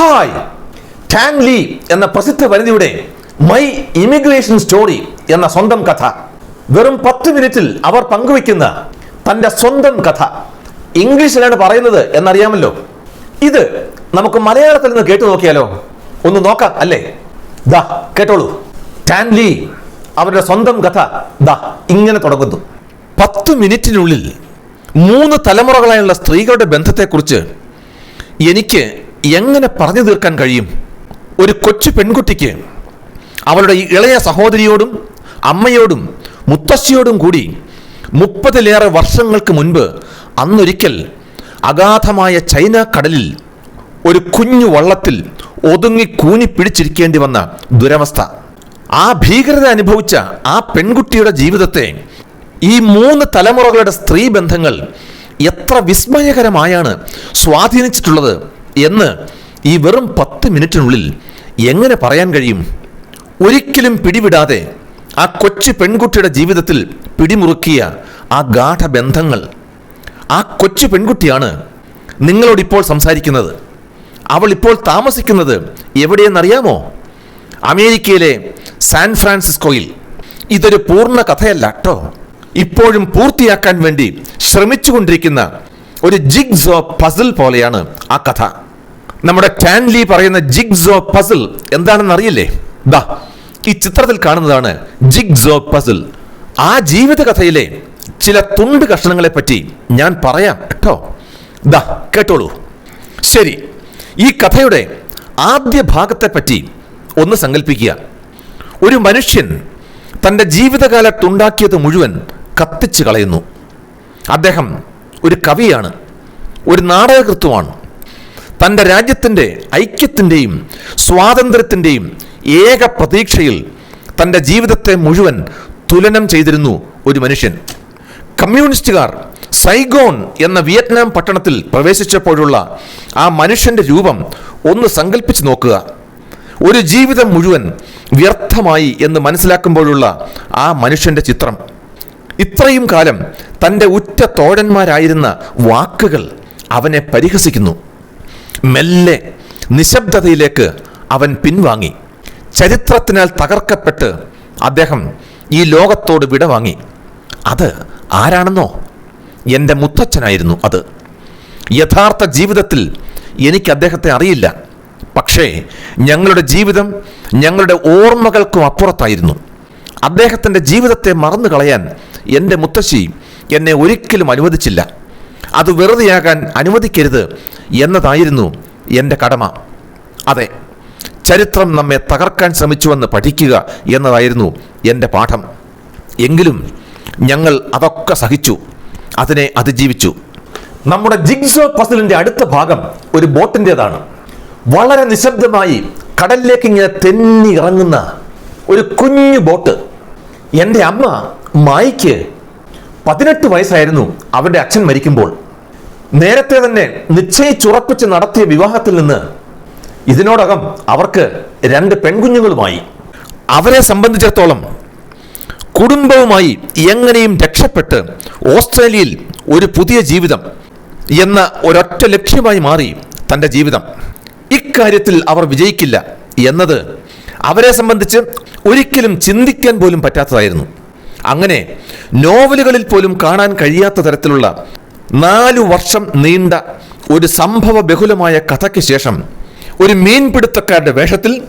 Hi tongue Lee എന്ന പ്രസിദ്ധ വനിതയുടെ my immigration story എന്ന സ്വന്തം കഥ. വെറും പത്ത് മിനിറ്റിൽ അവർ പങ്കുവെക്കുന്ന തന്റെ സ്വന്തം കഥ. ഇംഗ്ലീഷിലാണ് പറയുന്നത് എന്നറിയാമല്ലോ. ഇത് നമുക്ക് മലയാളത്തിൽ നിന്ന് കേട്ടു നോക്കിയാലോ? ഒന്ന് നോക്കാം അല്ലേ? ദാ കേട്ടോളൂ. ടാൻ ലീ അവരുടെ സ്വന്തം കഥ. ദാ ഇങ്ങനെ തുടങ്ങുന്നു. പത്ത് മിനിറ്റിനുള്ളിൽ മൂന്ന് തലമുറകളായുള്ള സ്ത്രീകളുടെ ബന്ധത്തെക്കുറിച്ച് എനിക്ക് എങ്ങനെ പറഞ്ഞു തീർക്കാൻ കഴിയും? ഒരു കൊച്ചു പെൺകുട്ടിക്ക് അവളുടെ ഇളയ സഹോദരിയോടും അമ്മയോടും മുത്തശ്ശിയോടും കൂടി മുപ്പതിലേറെ വർഷങ്ങൾക്ക് മുൻപ് അന്നൊരിക്കൽ അഗാധമായ ചൈന കടലിൽ ഒരു കുഞ്ഞു വള്ളത്തിൽ ഒതുങ്ങി കൂനി പിടിച്ചിരിക്കേണ്ടി വന്ന ദുരവസ്ഥ. ആ ഭീകരത അനുഭവിച്ച ആ പെൺകുട്ടിയുടെ ജീവിതത്തെ ഈ മൂന്ന് തലമുറകളുടെ സ്ത്രീ ബന്ധങ്ങൾ എത്ര വിസ്മയകരമായാണ് സ്വാധീനിച്ചിട്ടുള്ളത്. എന്ന് ഈ വെറും പത്ത് മിനിറ്റിനുള്ളിൽ എങ്ങനെ പറയാൻ കഴിയും? ഒരിക്കലും പിടിവിടാതെ ആ കൊച്ചു പെൺകുട്ടിയുടെ ജീവിതത്തിൽ പിടിമുറുക്കിയ ആ ഗാഠബന്ധങ്ങൾ. ആ കൊച്ചു പെൺകുട്ടിയാണ് നിങ്ങളോട് ഇപ്പോൾ സംസാരിക്കുന്നത്. അവൾ ഇപ്പോൾ താമസിക്കുന്നത് എവിടെയെന്നറിയാമോ? അമേരിക്കയിലെ സാൻ ഫ്രാൻസിസ്കോയിൽ. ഇതൊരു പൂർണ കഥയല്ല കേട്ടോ ഇപ്പോഴും പൂർത്തിയാക്കാൻ വേണ്ടി ശ്രമിച്ചുകൊണ്ടിരിക്കുന്ന ഒരു ജിഗ്സോ പസിൽ പോലെയാണ് ആ കഥ. നമ്മുടെ ടാൻലി പറയുന്ന ജിഗ്സോ പസിൽ എന്താണെന്ന് അറിയില്ലേ? ദാ ഈ ചിത്രത്തിൽ കാണുന്നതാണ് ജിഗ്സോ പസിൽ ആ ജീവിതകഥയിലെ ചില തുണ്ട് കഷ്ണങ്ങളെ പറ്റി ഞാൻ പറയാം കേട്ടോ. ദാ കേട്ടോളൂ. ശരി ഈ കഥയുടെ ആദ്യ ഭാഗത്തെ പറ്റി ഒന്ന് സങ്കല്പിക്കുക ഒരു മനുഷ്യൻ തന്റെ ജീവിതകാലത്തുണ്ടാക്കിയത് മുഴുവൻ കത്തിച്ചു കളയുന്നു. അദ്ദേഹം ഒരു കവിയാണ് ഒരു നാടകകൃത്തുമാണ് തന്റെ രാജ്യത്തിന്റെ ഐക്യത്തിന്റെയും സ്വാതന്ത്ര്യത്തിന്റെയും ഏക പ്രതീക്ഷയിൽ തന്റെ ജീവിതത്തെ മുഴുവൻ തുലനം ചെയ്തിരുന്നു ഒരു മനുഷ്യൻ. കമ്മ്യൂണിസ്റ്റുകാർ സൈഗോൺ എന്ന വിയറ്റ്നാം പട്ടണത്തിൽ പ്രവേശിച്ചപ്പോഴുള്ള ആ മനുഷ്യന്റെ രൂപം ഒന്ന് സങ്കല്പിച്ച് നോക്കുക. ഒരു ജീവിതം മുഴുവൻ വ്യർത്ഥമായി എന്ന് മനസ്സിലാക്കുമ്പോഴുള്ള ആ മനുഷ്യന്റെ ചിത്രം. ഇത്രയും കാലം തന്റെ ഉറ്റ തോഴന്മാരായിരുന്ന വാക്കുകൾ അവനെ പരിഹസിക്കുന്നു. മെല്ലെ നിശബ്ദതയിലേക്ക് അവൻ പിൻവാങ്ങി. ചരിത്രത്തിനാൽ തകർക്കപ്പെട്ട് അദ്ദേഹം ഈ ലോകത്തോട് വിടവാങ്ങി. അത് ആരാണെന്നോ? എന്റെ മുത്തച്ഛനായിരുന്നു അത്. യഥാർത്ഥ ജീവിതത്തിൽ എനിക്ക് അദ്ദേഹത്തെ അറിയില്ല. പക്ഷേ ഞങ്ങളുടെ ജീവിതം ഞങ്ങളുടെ ഓർമ്മകൾക്കും അപ്പുറത്തായിരുന്നു. അദ്ദേഹത്തിന്റെ ജീവിതത്തെ മറന്നു കളയാൻ എന്റെ മുത്തശ്ശി എന്നെ ഒരിക്കലും അനുവദിച്ചില്ല. അത് വെറുതെയാകാൻ അനുവദിക്കരുത് എന്നതായിരുന്നു എന്റെ കടമ. അതെ ചരിത്രം നമ്മെ തകർക്കാൻ ശ്രമിച്ചുവെന്ന് പഠിക്കുക എന്നതായിരുന്നു എന്റെ പാഠം. എങ്കിലും ഞങ്ങൾ അതൊക്കെ സഹിച്ചു അതിനെ അതിജീവിച്ചു. നമ്മുടെ ജിഗ്സോ പസിലിന്റെ അടുത്ത ഭാഗം ഒരു ബോട്ടിന്റെതാണ്. വളരെ നിശബ്ദമായി കടലിലേക്ക് ഇങ്ങനെ തെന്നി ഇറങ്ങുന്ന ഒരു കുഞ്ഞു ബോട്ട്. എന്റെ അമ്മ മായിക്ക് പതിനെട്ട് വയസ്സായിരുന്നു അവരുടെ അച്ഛൻ മരിക്കുമ്പോൾ. നേരത്തെ തന്നെ നിശ്ചയിച്ചുറപ്പിച്ച് നടത്തിയ വിവാഹത്തിൽ നിന്ന് ഇതിനോടകം അവർക്ക് രണ്ട് പെൺകുഞ്ഞുങ്ങളുമായി. അവരെ സംബന്ധിച്ചിടത്തോളം കുടുംബവുമായി എങ്ങനെയും രക്ഷപ്പെട്ട് ഓസ്ട്രേലിയയിൽ ഒരു പുതിയ ജീവിതം എന്ന ഒരൊറ്റ ലക്ഷ്യമായി മാറി തന്റെ ജീവിതം. ഇക്കാര്യത്തിൽ അവർ വിജയിക്കില്ല എന്നത് അവരെ സംബന്ധിച്ച് ഒരിക്കലും ചിന്തിക്കാൻ പോലും പറ്റാത്തതായിരുന്നു. അങ്ങനെ നോവലുകളിൽ പോലും കാണാൻ കഴിയാത്ത തരത്തിലുള്ള നാലു വർഷം നീണ്ട ഒരു സംഭവ ബഹുലമായ കഥയ്ക്ക് ശേഷം ഒരു മീൻപിടുത്തക്കാരുടെ വേഷത്തിൽ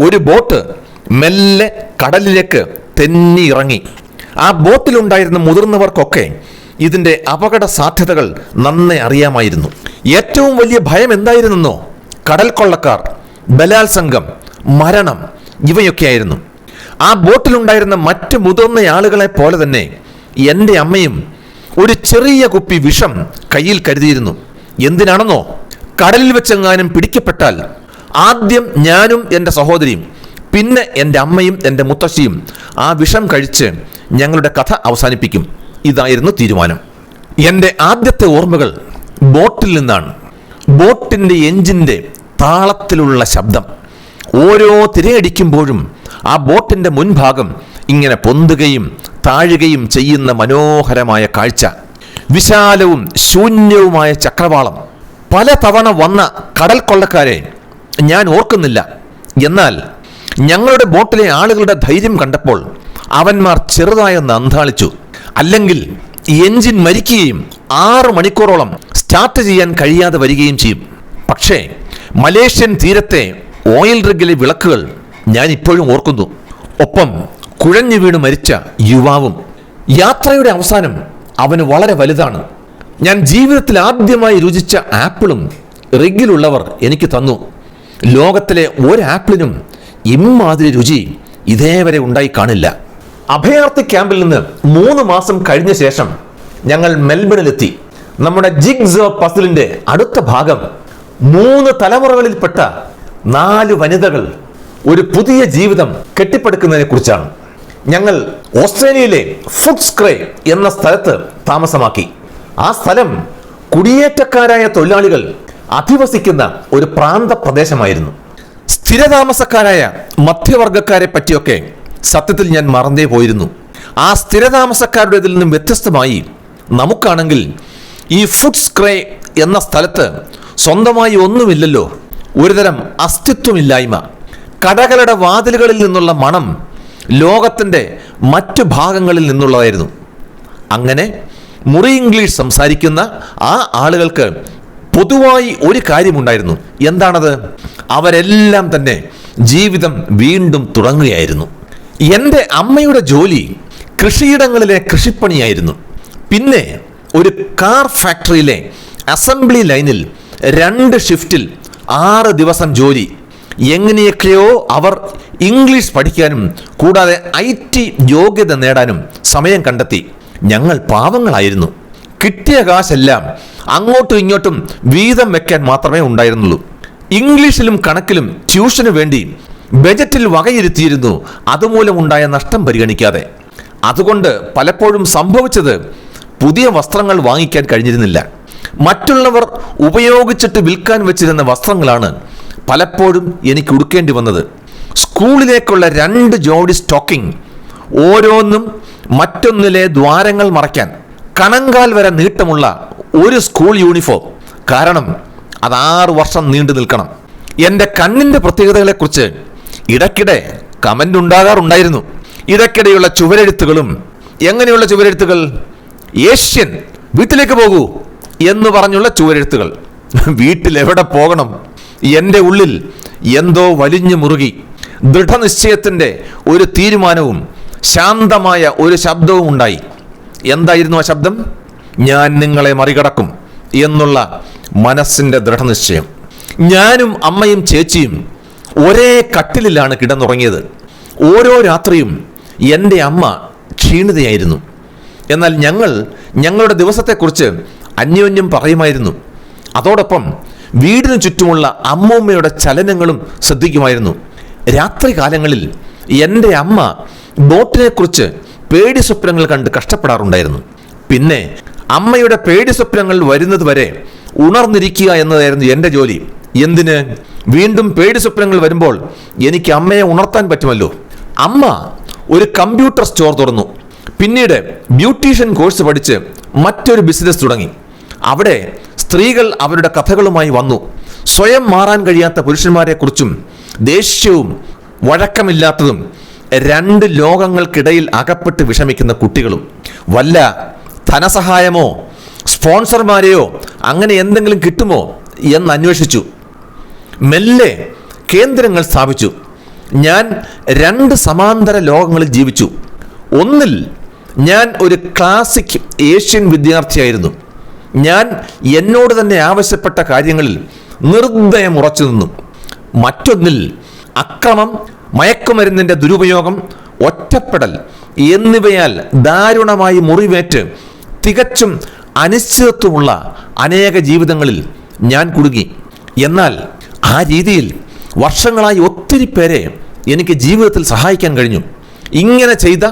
ഒരു ബോട്ട് മെല്ലെ കടലിലേക്ക് തെന്നി ഇറങ്ങി ആ ബോട്ടിലുണ്ടായിരുന്ന മുതിർന്നവർക്കൊക്കെ ഇതിന്റെ അപകട സാധ്യതകൾ നന്നെ അറിയാമായിരുന്നു. ഏറ്റവും വലിയ ഭയം എന്തായിരുന്നെന്നോ? കടൽ കൊള്ളക്കാർ ബലാത്സംഗം മരണം ഇവയൊക്കെയായിരുന്നു. ആ ബോട്ടിലുണ്ടായിരുന്ന മറ്റ് മുതിർന്ന ആളുകളെ പോലെ തന്നെ എന്റെ അമ്മയും ഒരു ചെറിയ കുപ്പി വിഷം കയ്യിൽ കരുതിയിരുന്നു. എന്തിനാണെന്നോ? കടലിൽ വെച്ചെങ്ങാനും പിടിക്കപ്പെട്ടാൽ ആദ്യം ഞാനും എന്റെ സഹോദരിയും പിന്നെ എന്റെ അമ്മയും എന്റെ മുത്തശ്ശിയും ആ വിഷം കഴിച്ച് ഞങ്ങളുടെ കഥ അവസാനിപ്പിക്കും. ഇതായിരുന്നു തീരുമാനം. എന്റെ ആദ്യത്തെ ഓർമ്മകൾ ബോട്ടിൽ നിന്നാണ്. ബോട്ടിന്റെ എഞ്ചിന്റെ താളത്തിലുള്ള ശബ്ദം. ഓരോ തിരയടിക്കുമ്പോഴും ആ ബോട്ടിന്റെ മുൻഭാഗം ഇങ്ങനെ പൊന്തുകയും താഴുകയും ചെയ്യുന്ന മനോഹരമായ കാഴ്ച. വിശാലവും ശൂന്യവുമായ ചക്രവാളം. പല തവണ വന്ന കടൽ കൊള്ളക്കാരെ ഞാൻ ഓർക്കുന്നില്ല. എന്നാൽ ഞങ്ങളുടെ ബോട്ടിലെ ആളുകളുടെ ധൈര്യം കണ്ടപ്പോൾ അവന്മാർ ചെറുതായൊന്ന് അന്താളിച്ചു അല്ലെങ്കിൽ എഞ്ചിൻ മരിക്കുകയും ആറ് മണിക്കൂറോളം സ്റ്റാർട്ട് ചെയ്യാൻ കഴിയാതെ വരികയും ചെയ്യും. പക്ഷേ മലേഷ്യൻ തീരത്തെ ഓയിൽ റിഗിലെ വിളക്കുകൾ ഞാൻ ഇപ്പോഴും ഓർക്കുന്നു. ഒപ്പം കുഴഞ്ഞു വീണ് മരിച്ച യുവാവും. യാത്രയുടെ അവസാനം അവന് വളരെ വലുതാണ്. ഞാൻ ജീവിതത്തിൽ ആദ്യമായി രുചിച്ച ആപ്പിളും റിഗിലുള്ളവർ എനിക്ക് തന്നു. ലോകത്തിലെ ഒരു ആപ്പിളിനും ഇമ്മാതിരി രുചി ഇതേവരെ ഉണ്ടായി കാണില്ല. അഭയാർത്ഥി ക്യാമ്പിൽ നിന്ന് മൂന്ന് മാസം കഴിഞ്ഞ ശേഷം ഞങ്ങൾ മെൽബണിലെത്തി. നമ്മുടെ ജിഗ്സ് പസിലിന്റെ അടുത്ത ഭാഗം മൂന്ന് തലമുറകളിൽപ്പെട്ട നാല് വനിതകൾ ഒരു പുതിയ ജീവിതം കെട്ടിപ്പടുക്കുന്നതിനെ കുറിച്ചാണ് ഞങ്ങൾ ഓസ്ട്രേലിയയിലെ ഫുഡ്സ്ക്രേ എന്ന സ്ഥലത്ത് താമസമാക്കി. ആ സ്ഥലം കുടിയേറ്റക്കാരായ തൊഴിലാളികൾ അധിവസിക്കുന്ന ഒരു പ്രാന്ത പ്രദേശമായിരുന്നു സ്ഥിരതാമസക്കാരായ മധ്യവർഗക്കാരെ പറ്റിയൊക്കെ സത്യത്തിൽ ഞാൻ മറന്നേ പോയിരുന്നു. ആ സ്ഥിരതാമസക്കാരുടേതിൽ നിന്നും വ്യത്യസ്തമായി നമുക്കാണെങ്കിൽ ഈ ഫുഡ്സ്ക്രേ എന്ന സ്ഥലത്ത് സ്വന്തമായി ഒന്നുമില്ലല്ലോ ഒരുതരം അസ്തിത്വമില്ലായ്മ കടകളുടെ വാതിലുകളിൽ നിന്നുള്ള മണം ലോകത്തിന്റെ മറ്റു ഭാഗങ്ങളിൽ നിന്നുള്ളതായിരുന്നു. അങ്ങനെ മുറി ഇംഗ്ലീഷ് സംസാരിക്കുന്ന ആ ആളുകൾക്ക് പൊതുവായി ഒരു കാര്യമുണ്ടായിരുന്നു. എന്താണത്? അവരെല്ലാം തന്നെ ജീവിതം വീണ്ടും തുടങ്ങുകയായിരുന്നു. എന്റെ അമ്മയുടെ ജോലി കൃഷിയിടങ്ങളിലെ കൃഷിപ്പണിയായിരുന്നു. പിന്നെ ഒരു കാർ ഫാക്ടറിയിലെ അസംബ്ലി ലൈനിൽ രണ്ട് ഷിഫ്റ്റിൽ ആറ് ദിവസം ജോലി. എങ്ങനെയൊക്കെയോ അവർ ഇംഗ്ലീഷ് പഠിക്കാനും കൂടാതെ ഐ ടി യോഗ്യത നേടാനും സമയം കണ്ടെത്തി. ഞങ്ങൾ പാവങ്ങളായിരുന്നു. കിട്ടിയ കാശെല്ലാം അങ്ങോട്ടും ഇങ്ങോട്ടും വീതം വെക്കാൻ മാത്രമേ ഉണ്ടായിരുന്നുള്ളൂ. ഇംഗ്ലീഷിലും കണക്കിലും ട്യൂഷന് വേണ്ടി ബജറ്റിൽ വകയിരുത്തിയിരുന്നു. അതുമൂലം ഉണ്ടായ നഷ്ടം പരിഗണിക്കാതെ. അതുകൊണ്ട് പലപ്പോഴും സംഭവിച്ചത് പുതിയ വസ്ത്രങ്ങൾ വാങ്ങിക്കാൻ കഴിഞ്ഞിരുന്നില്ല. മറ്റുള്ളവർ ഉപയോഗിച്ചിട്ട് വിൽക്കാൻ വെച്ചിരുന്ന വസ്ത്രങ്ങളാണ് പലപ്പോഴും എനിക്ക് ഉടുക്കേണ്ടി വന്നത്. സ്കൂളിലേക്കുള്ള രണ്ട് ജോഡി സ്റ്റോക്കിംഗ് ഓരോന്നും മറ്റൊന്നിലെ ദ്വാരങ്ങൾ മറയ്ക്കാൻ കണങ്കാൽ വരെ നീട്ടമുള്ള ഒരു സ്കൂൾ യൂണിഫോം. കാരണം അത് ആറ് വർഷം നീണ്ടു നിൽക്കണം. എന്റെ കണ്ണിന്റെ പ്രത്യേകതകളെക്കുറിച്ച് ഇടയ്ക്കിടെ കമന്റ് ഉണ്ടാകാറുണ്ടായിരുന്നു. ഇടയ്ക്കിടെയുള്ള ചുവരെഴുത്തുകളും എങ്ങനെയുള്ള ചുവരെഴുത്തുകൾ? ഏഷ്യൻ വീട്ടിലേക്ക് പോകൂ. എന്ന് പറഞ്ഞുള്ള ചുവരെഴുത്തുകൾ. വീട്ടിൽ എവിടെ പോകണം? എന്റെ ഉള്ളിൽ എന്തോ വലിഞ്ഞു മുറുകി. ദൃഢനിശ്ചയത്തിന്റെ ഒരു തീരുമാനവും ശാന്തമായ ഒരു ശബ്ദവും ഉണ്ടായി. എന്തായിരുന്നു ആ ശബ്ദം? ഞാൻ നിങ്ങളെ മറികടക്കും എന്നുള്ള മനസ്സിന്റെ ദൃഢനിശ്ചയം. ഞാനും അമ്മയും ചേച്ചിയും ഒരേ കട്ടിലിലാണ് കിടന്നുറങ്ങിയത്. ഓരോ രാത്രിയും എന്റെ അമ്മ ക്ഷീണിതയായിരുന്നു. എന്നാൽ ഞങ്ങൾ ഞങ്ങളുടെ ദിവസത്തെക്കുറിച്ച് അന്യോന്യം പറയുമായിരുന്നു. അതോടൊപ്പം വീടിനു ചുറ്റുമുള്ള അമ്മൂമ്മയുടെ ചലനങ്ങളും ശ്രദ്ധിക്കുമായിരുന്നു. രാത്രി കാലങ്ങളിൽ എന്റെ അമ്മ ബോട്ടിനെക്കുറിച്ച് പേടി സ്വപ്നങ്ങൾ കണ്ട് കഷ്ടപ്പെടാറുണ്ടായിരുന്നു. പിന്നെ അമ്മയുടെ പേടി സ്വപ്നങ്ങൾ വരുന്നത് വരെ ഉണർന്നിരിക്കുക എന്നതായിരുന്നു എന്റെ ജോലി. എന്തിന്? വീണ്ടും പേടി സ്വപ്നങ്ങൾ വരുമ്പോൾ എനിക്ക് അമ്മയെ ഉണർത്താൻ പറ്റുമല്ലോ. അമ്മ ഒരു കമ്പ്യൂട്ടർ സ്റ്റോർ തുറന്നു. പിന്നീട് ബ്യൂട്ടീഷ്യൻ കോഴ്സ് പഠിച്ച് മറ്റൊരു ബിസിനസ് തുടങ്ങി. അവിടെ സ്ത്രീകൾ അവരുടെ കഥകളുമായി വന്നു. സ്വയം മാറാൻ കഴിയാത്ത പുരുഷന്മാരെക്കുറിച്ചും ദേഷ്യവും വഴക്കമില്ലാത്തതും രണ്ട് ലോകങ്ങൾക്കിടയിൽ അകപ്പെട്ട് വിഷമിക്കുന്ന കുട്ടികളും. വല്ല ധനസഹായമോ സ്പോൺസർമാരെയോ അങ്ങനെ എന്തെങ്കിലും കിട്ടുമോ എന്ന് അന്വേഷിച്ചു. മെല്ലെ കേന്ദ്രങ്ങൾ സ്ഥാപിച്ചു. ഞാൻ രണ്ട് സമാന്തര ലോകങ്ങളിൽ ജീവിച്ചു. ഒന്നിൽ ഞാൻ ഒരു ക്ലാസിക് ഏഷ്യൻ വിദ്യാർത്ഥിയായിരുന്നു. ഞാൻ എന്നോട് തന്നെ ആവശ്യപ്പെട്ട കാര്യങ്ങളിൽ നിർദ്ദയം ഉറച്ചു നിന്നു. മറ്റൊന്നിൽ അക്രമം മയക്കുമരുന്നിന്റെ ദുരുപയോഗം ഒറ്റപ്പെടൽ എന്നിവയാൽ ദാരുണമായി മുറിവേറ്റ് തികച്ചും അനിശ്ചിതത്വമുള്ള അനേക ജീവിതങ്ങളിൽ ഞാൻ കുടുങ്ങി. എന്നാൽ ആ രീതിയിൽ വർഷങ്ങളായി ഒത്തിരി പേരെ എനിക്ക് ജീവിതത്തിൽ സഹായിക്കാൻ കഴിഞ്ഞു. ഇങ്ങനെ ചെയ്ത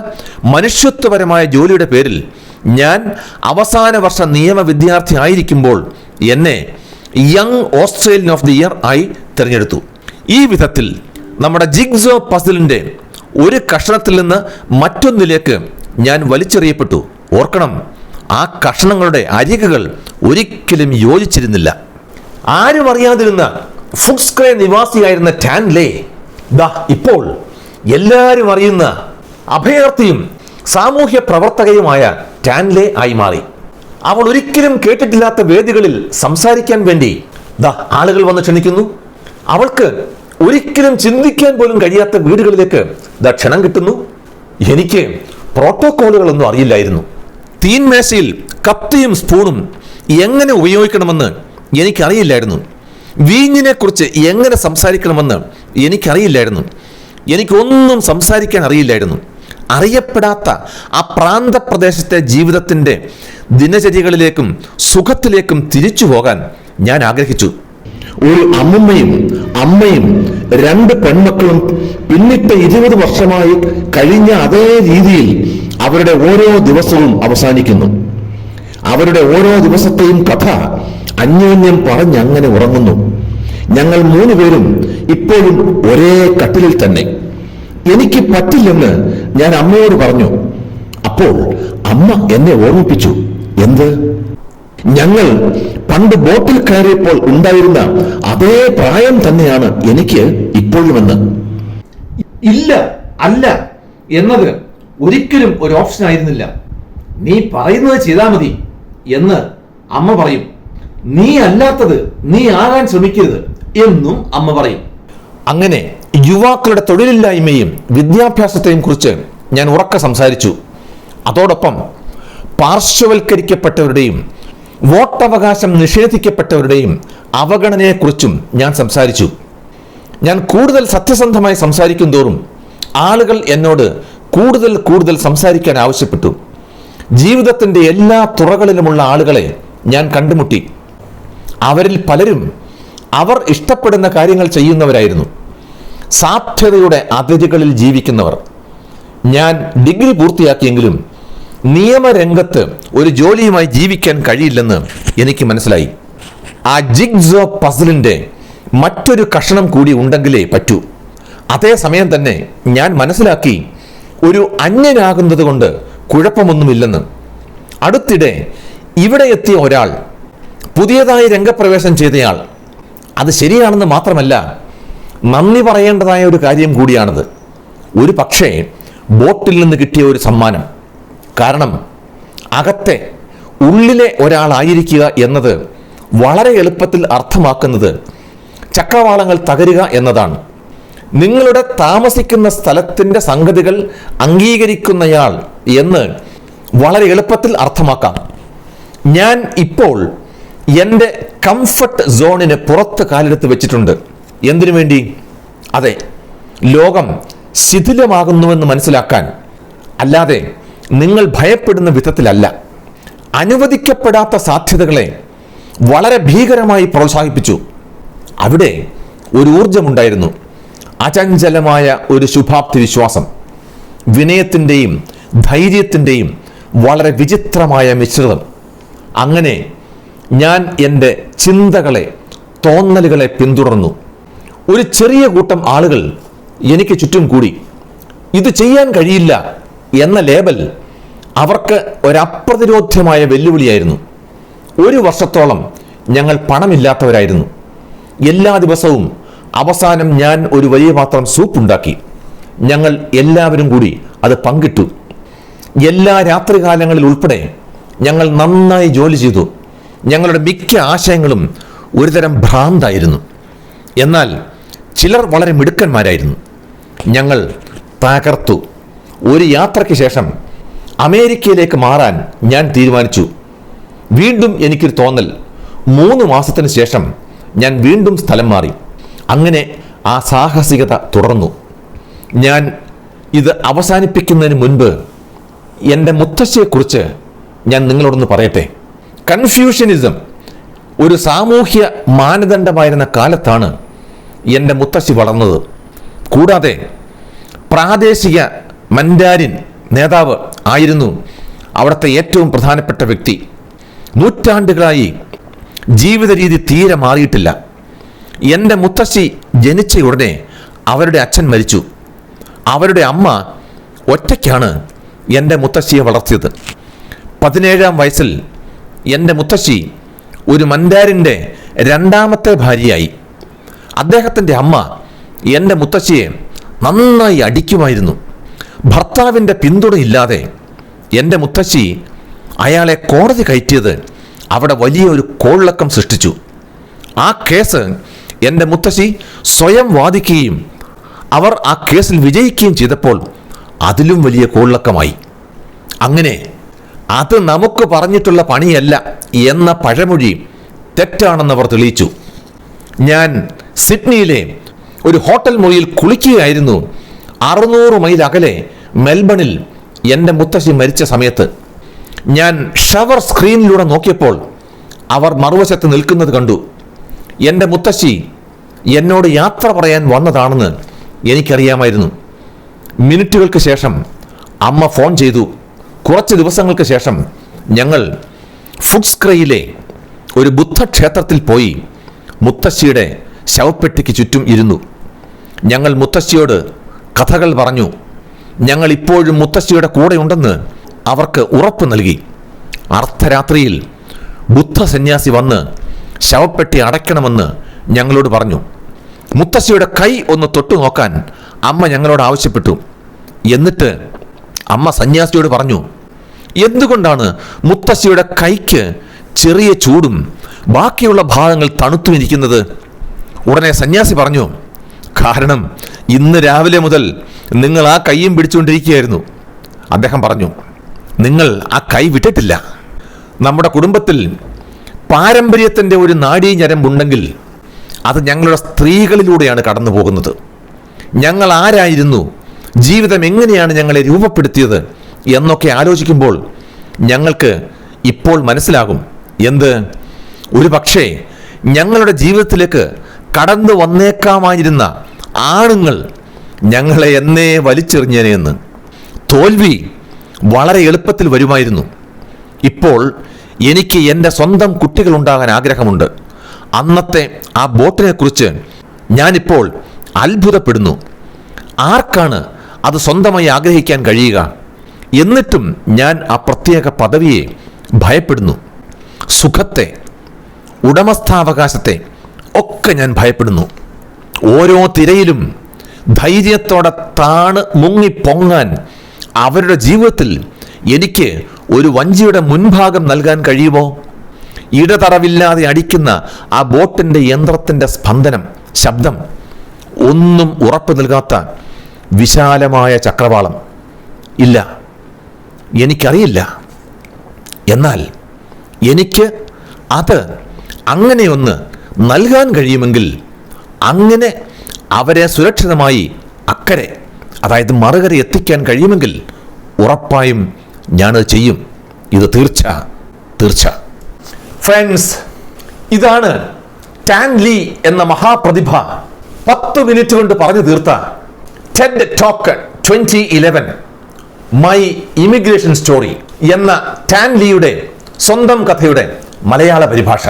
മനുഷ്യത്വപരമായ ജോലിയുടെ പേരിൽ ഞാൻ അവസാന വർഷ നിയമ വിദ്യാർത്ഥി ആയിരിക്കുമ്പോൾ എന്നെ young Australian of the year ആയി തിരഞ്ഞെടുത്തു. ഈ വിധത്തിൽ നമ്മുടെ ജിഗ്സോ പസിലിന്റെ ഒരു കഷണത്തിൽ നിന്ന് മറ്റൊന്നിലേക്ക് ഞാൻ വലിച്ചെറിയപ്പെട്ടു. ഓർക്കണം ആ കഷണങ്ങളുടെ അരികുകൾ ഒരിക്കലും യോജിച്ചിരുന്നില്ല. ആരും അറിയാതിരുന്ന ഫുക്സ്ക്രേ നിവാസിയായിരുന്ന ടാൻലേ ദാ ഇപ്പോൾ എല്ലാവരും അറിയുന്ന അഭയാർത്ഥിയും സാമൂഹ്യ പ്രവർത്തകയുമായ ടാൻലേ ആയി മാറി. അവൾ ഒരിക്കലും കേട്ടിട്ടില്ലാത്ത വേദികളിൽ സംസാരിക്കാൻ വേണ്ടി ദാ ആളുകൾ വന്ന് ക്ഷണിക്കുന്നു. അവൾക്ക് ഒരിക്കലും ചിന്തിക്കാൻ പോലും കഴിയാത്ത വീടുകളിലേക്ക് ദാ ക്ഷണം കിട്ടുന്നു. എനിക്ക് പ്രോട്ടോക്കോളുകളൊന്നും അറിയില്ലായിരുന്നു. തീൻമേശയിൽ കപ്തിയും സ്പൂണും എങ്ങനെ ഉപയോഗിക്കണമെന്ന് എനിക്കറിയില്ലായിരുന്നു. വീഞ്ഞിനെ കുറിച്ച് എങ്ങനെ സംസാരിക്കണമെന്ന് എനിക്കറിയില്ലായിരുന്നു. എനിക്കൊന്നും സംസാരിക്കാൻ അറിയില്ലായിരുന്നു. അറിയപ്പെടാത്ത ആ പ്രാന്തപ്രദേശത്തെ ജീവിതത്തിന്റെ ദിനചര്യകളിലേക്കും സുഖത്തിലേക്കും തിരിച്ചു പോകാൻ ഞാൻ ആഗ്രഹിച്ചു. ഒരു അമ്മുമ്മയും അമ്മയും രണ്ട് പെൺമക്കളും പിന്നിട്ട ഇരുപത് വർഷമായി കഴിഞ്ഞ അതേ രീതിയിൽ അവരുടെ ഓരോ ദിവസവും അവസാനിക്കുന്നു. അവരുടെ ഓരോ ദിവസത്തെയും കഥ അന്യോന്യം പറഞ്ഞങ്ങനെ ഉറങ്ങുന്നു. ഞങ്ങൾ മൂന്ന് പേരും ഇപ്പോഴും ഒരേ കട്ടിലിൽ തന്നെ. എനിക്ക് പറ്റില്ലെന്ന് ഞാൻ അമ്മയോട് പറഞ്ഞു അപ്പോൾ അമ്മ എന്നെ ഓർമ്മിപ്പിച്ചു. എന്ത്? ഞങ്ങൾ പണ്ട് ബോട്ടിൽ കയറിയപ്പോൾ ഉണ്ടായിരുന്ന അതേ പ്രായം തന്നെയാണ് എനിക്ക് ഇപ്പോഴുമെന്ന്. ഇല്ല അല്ല എന്നത് ഒരിക്കലും ഒരു ഓപ്ഷൻ ആയിരുന്നില്ല. നീ പറയുന്നത് ചെയ്താൽ മതി എന്ന് അമ്മ പറയും. നീ അല്ലാത്തത് നീ ആകാൻ ശ്രമിക്കരുത് എന്നും അമ്മ പറയും. അങ്ങനെ യുവാക്കളുടെ തൊഴിലില്ലായ്മയും വിദ്യാഭ്യാസത്തെയും കുറിച്ച് ഞാൻ ഉറക്കെ സംസാരിച്ചു. അതോടൊപ്പം പാർശ്വവൽക്കരിക്കപ്പെട്ടവരുടെയും വോട്ടവകാശം നിഷേധിക്കപ്പെട്ടവരുടെയും അവഗണനയെക്കുറിച്ചും ഞാൻ സംസാരിച്ചു. ഞാൻ കൂടുതൽ സത്യസന്ധമായി സംസാരിക്കും തോറും ആളുകൾ എന്നോട് കൂടുതൽ കൂടുതൽ സംസാരിക്കാൻ ആവശ്യപ്പെട്ടു. ജീവിതത്തിന്റെ എല്ലാ തുറകളിലുമുള്ള ആളുകളെ ഞാൻ കണ്ടുമുട്ടി. അവരിൽ പലരും അവർ ഇഷ്ടപ്പെടുന്ന കാര്യങ്ങൾ ചെയ്യുന്നവരായിരുന്നു. സാധ്യതയുടെ അതിരുകളിൽ ജീവിക്കുന്നവർ. ഞാൻ ഡിഗ്രി പൂർത്തിയാക്കിയെങ്കിലും നിയമരംഗത്ത് ഒരു ജോലിയുമായി ജീവിക്കാൻ കഴിയില്ലെന്ന് എനിക്ക് മനസ്സിലായി. ആ ജിഗ്സോ പസിലിന്റെ മറ്റൊരു കഷണം കൂടി ഉണ്ടെങ്കിലേ പറ്റൂ. അതേസമയം തന്നെ ഞാൻ മനസ്സിലാക്കി ഒരു അന്യനാകുന്നത് കൊണ്ട് കുഴപ്പമൊന്നുമില്ലെന്ന്. അടുത്തിടെ ഇവിടെ എത്തിയ ഒരാൾ പുതിയതായി രംഗപ്രവേശം ചെയ്തയാൾ. അത് ശരിയാണെന്ന് മാത്രമല്ല നന്ദി പറയേണ്ടതായ ഒരു കാര്യം കൂടിയാണത്. ഒരു പക്ഷേ ബോട്ടിൽ നിന്ന് കിട്ടിയ ഒരു സമ്മാനം. കാരണം അകത്തെ ഉള്ളിലെ ഒരാളായിരിക്കുക എന്നത് വളരെ എളുപ്പത്തിൽ അർത്ഥമാക്കുന്നത് ചക്രവാളങ്ങൾ തകരുക എന്നതാണ്. നിങ്ങളുടെ താമസിക്കുന്ന സ്ഥലത്തിന്റെ സംഗതികൾ അംഗീകരിക്കുന്നയാൾ എന്ന് വളരെ എളുപ്പത്തിൽ അർത്ഥമാക്കാം. ഞാൻ ഇപ്പോൾ എന്റെ കംഫർട്ട് സോണിന് പുറത്ത് കാലെടുത്ത് വെച്ചിട്ടുണ്ട്. എന്തിനു വേണ്ടി? അതെ ലോകം ശിഥിലമാകുന്നുവെന്ന് മനസ്സിലാക്കാൻ. അല്ലാതെ നിങ്ങൾ ഭയപ്പെടുന്ന വിധത്തിലല്ല. അനുവദിക്കപ്പെടാത്ത സാധ്യതകളെ വളരെ ഭീകരമായി പ്രോത്സാഹിപ്പിച്ചു. അവിടെ ഒരു ഊർജമുണ്ടായിരുന്നു അചഞ്ചലമായ ഒരു ശുഭാപ്തി വിശ്വാസം. വിനയത്തിന്റെയും ധൈര്യത്തിന്റെയും വളരെ വിചിത്രമായ മിശ്രിതം. അങ്ങനെ ഞാൻ എന്റെ ചിന്തകളെ തോന്നലുകളെ പിന്തുടർന്നു. ഒരു ചെറിയ കൂട്ടം ആളുകൾ എനിക്ക് ചുറ്റും കൂടി ഇത് ചെയ്യാൻ കഴിയില്ല എന്ന ലേബൽ അവർക്ക് ഒരപ്രതിരോധ്യമായ വെല്ലുവിളിയായിരുന്നു. ഒരു വർഷത്തോളം ഞങ്ങൾ പണമില്ലാത്തവരായിരുന്നു. എല്ലാ ദിവസവും അവസാനം ഞാൻ ഒരു വലിയ പാത്രം സൂപ്പ് ഉണ്ടാക്കി ഞങ്ങൾ എല്ലാവരും കൂടി അത് പങ്കിട്ടു. എല്ലാ രാത്രികാലങ്ങളിൽ ഉൾപ്പെടെ ഞങ്ങൾ നന്നായി ജോലി ചെയ്തു. ഞങ്ങളുടെ മിക്ക ആശയങ്ങളും ഒരുതരം ഭ്രാന്തായിരുന്നു. എന്നാൽ ചിലർ വളരെ മിടുക്കന്മാരായിരുന്നു. ഞങ്ങൾ തകർത്തു. ഒരു യാത്രയ്ക്ക് ശേഷം അമേരിക്കയിലേക്ക് മാറാൻ ഞാൻ തീരുമാനിച്ചു. വീണ്ടും എനിക്കൊരു തോന്നൽ. മൂന്ന് മാസത്തിന് ശേഷം ഞാൻ വീണ്ടും സ്ഥലം മാറി. അങ്ങനെ ആ സാഹസികത തുടർന്നു. ഞാൻ ഇത് അവസാനിപ്പിക്കുന്നതിന് മുൻപ് എന്റെ മുത്തശ്ശിയെക്കുറിച്ച് ഞാൻ നിങ്ങളോടൊന്ന് പറയട്ടെ? കൺഫ്യൂഷനിസം ഒരു സാമൂഹ്യ മാനദണ്ഡമായിരുന്ന കാലത്താണ് എന്റെ മുത്തശ്ശി വളർന്നത്. കൂടാതെ പ്രാദേശിക മൻഡാരിൻ നേതാവ് ആയിരുന്നു അവിടുത്തെ ഏറ്റവും പ്രധാനപ്പെട്ട വ്യക്തി. നൂറ്റാണ്ടുകളായി ജീവിത രീതി തീരെ മാറിയിട്ടില്ല. എന്റെ മുത്തശ്ശി ജനിച്ച ഉടനെ അവരുടെ അച്ഛൻ മരിച്ചു. അവരുടെ അമ്മ ഒറ്റയ്ക്കാണ് എന്റെ മുത്തശ്ശിയെ വളർത്തിയത്. പതിനേഴാം വയസ്സിൽ എന്റെ മുത്തശ്ശി ഒരു മൻഡാരിന്റെ രണ്ടാമത്തെ ഭാര്യയായി. അദ്ദേഹത്തിന്റെ അമ്മ എന്റെ മുത്തശ്ശിയെ നന്നായി അടിക്കുമായിരുന്നു. ഭർത്താവിന്റെ പിന്തുണയില്ലാതെ എന്റെ മുത്തശ്ശി അയാളെ കോടതി കയറ്റിയത് അവിടെ വലിയ ഒരു കോളിളക്കം സൃഷ്ടിച്ചു. ആ കേസ് എന്റെ മുത്തശ്ശി സ്വയം വാദിക്കുകയും അവർ ആ കേസിൽ വിജയിക്കുകയും ചെയ്തപ്പോൾ അതിലും വലിയ കോളിളക്കമായി. അങ്ങനെ അത് നമുക്ക് പറഞ്ഞിട്ടുള്ള പണിയല്ല എന്ന പഴമൊഴി തെറ്റാണെന്നവർ തെളിയിച്ചു. ഞാൻ സിഡ്നിയിലെ ഒരു ഹോട്ടൽ മുറിയിൽ കുളിക്കുകയായിരുന്നു അറുന്നൂറ് മൈൽ അകലെ മെൽബണിൽ എന്റെ മുത്തശ്ശി മരിച്ച സമയത്ത്. ഞാൻ ഷവർ സ്ക്രീനിലൂടെ നോക്കിയപ്പോൾ അവർ മറുവശത്ത് നിൽക്കുന്നത് കണ്ടു. എന്റെ മുത്തശ്ശി എന്നോട് യാത്ര പറയാൻ വന്നതാണെന്ന് എനിക്കറിയാമായിരുന്നു. മിനിറ്റുകൾക്ക് ശേഷം അമ്മ ഫോൺ ചെയ്തു. കുറച്ച് ദിവസങ്ങൾക്ക് ശേഷം ഞങ്ങൾ ഫുഡ്സ്ക്രയിലെ ഒരു ബുദ്ധക്ഷേത്രത്തിൽ പോയി. മുത്തശ്ശിയുടെ ശവപ്പെട്ടിക്ക് ചുറ്റും ഇരുന്നു. ഞങ്ങൾ മുത്തശ്ശിയോട് കഥകൾ പറഞ്ഞു. ഞങ്ങൾ ഇപ്പോഴും മുത്തശ്ശിയുടെ കൂടെയുണ്ടെന്ന് അവർക്ക് ഉറപ്പ് നൽകി. അർദ്ധരാത്രിയിൽ ബുദ്ധ സന്യാസി വന്ന് ശവപ്പെട്ടി അടയ്ക്കണമെന്ന് ഞങ്ങളോട് പറഞ്ഞു. മുത്തശ്ശിയുടെ കൈ ഒന്ന് തൊട്ടു നോക്കാൻ അമ്മ ഞങ്ങളോട് ആവശ്യപ്പെട്ടു. എന്നിട്ട് അമ്മ സന്യാസിയോട് പറഞ്ഞു എന്തുകൊണ്ടാണ് മുത്തശ്ശിയുടെ കൈക്ക് ചെറിയ ചൂടും ബാക്കിയുള്ള ഭാഗങ്ങൾ തണുത്തുമിരിക്കുന്നത്? ഉടനെ സന്യാസി പറഞ്ഞു കാരണം ഇന്ന് രാവിലെ മുതൽ നിങ്ങൾ ആ കൈയും പിടിച്ചുകൊണ്ടിരിക്കുകയായിരുന്നു. അദ്ദേഹം പറഞ്ഞു നിങ്ങൾ ആ കൈ വിട്ടിട്ടില്ല. നമ്മുടെ കുടുംബത്തിൽ പാരമ്പര്യത്തിന്റെ ഒരു നാഡീഞരമ്പുണ്ടെങ്കിൽ അത് ഞങ്ങളുടെ സ്ത്രീകളിലൂടെയാണ് കടന്നു പോകുന്നത് ഞങ്ങൾ ആരായിരുന്നു? ജീവിതം എങ്ങനെയാണ് ഞങ്ങളെ രൂപപ്പെടുത്തിയത്? എന്നൊക്കെ ആലോചിക്കുമ്പോൾ ഞങ്ങൾക്ക് ഇപ്പോൾ മനസ്സിലാകും. എന്ത്? ഒരു പക്ഷേ ഞങ്ങളുടെ ജീവിതത്തിലേക്ക് കടന്നു വന്നേക്കാമായിരുന്ന ആണുങ്ങൾ ഞങ്ങളെ എന്നേ വലിച്ചെറിഞ്ഞേനെയെന്ന് തോൽവി വളരെ എളുപ്പത്തിൽ വരുമായിരുന്നു. ഇപ്പോൾ എനിക്ക് എന്റെ സ്വന്തം കുട്ടികളുണ്ടാകാൻ ആഗ്രഹമുണ്ട്. അന്നത്തെ ആ ബോട്ടിനെ കുറിച്ച് ഞാനിപ്പോൾ അത്ഭുതപ്പെടുന്നു. ആർക്കാണ് അത് സ്വന്തമായി ആഗ്രഹിക്കാൻ കഴിയുക? എന്നിട്ടും ഞാൻ ആ പ്രത്യേക പദവിയെ ഭയപ്പെടുന്നു. സുഖത്തെ ഉടമസ്ഥാവകാശത്തെ ഒക്കെ ഞാൻ ഭയപ്പെടുന്നു. ഓരോ തിരയിലും ധൈര്യത്തോടെ താണ് മുങ്ങി പൊങ്ങാൻ അവരുടെ ജീവിതത്തിൽ എനിക്ക് ഒരു വഞ്ചിയുടെ മുൻഭാഗം നൽകാൻ കഴിയുമോ? ഇടതറവില്ലാതെ അടിക്കുന്ന ആ ബോട്ടിന്റെ യന്ത്രത്തിന്റെ സ്പന്ദനം ശബ്ദം ഒന്നും ഉറപ്പ് നൽകാത്ത വിശാലമായ ചക്രവാളം. ഇല്ല എനിക്കറിയില്ല. എന്നാൽ എനിക്ക് അത് അങ്ങനെയൊന്ന് നൽകാൻ കഴിയുമെങ്കിൽ അങ്ങനെ അവരെ സുരക്ഷിതമായി അക്കരെ അതായത് മറുകര എത്തിക്കാൻ കഴിയുമെങ്കിൽ ഉറപ്പായും ഞാനത് ചെയ്യും. ഇത് തീർച്ച തീർച്ച. ഫ്രണ്ട്സ് ഇതാണ് ടാൻലി എന്ന മഹാപ്രതിഭ പത്ത് മിനിറ്റ് കൊണ്ട് പറഞ്ഞു തീർത്ത TED talk twenty eleven my immigration story എന്ന ടാൻലിയുടെ സ്വന്തം കഥയുടെ മലയാള പരിഭാഷ.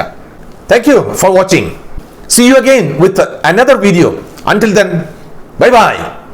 Thank you for watching. See you again with another video. Until then, bye bye.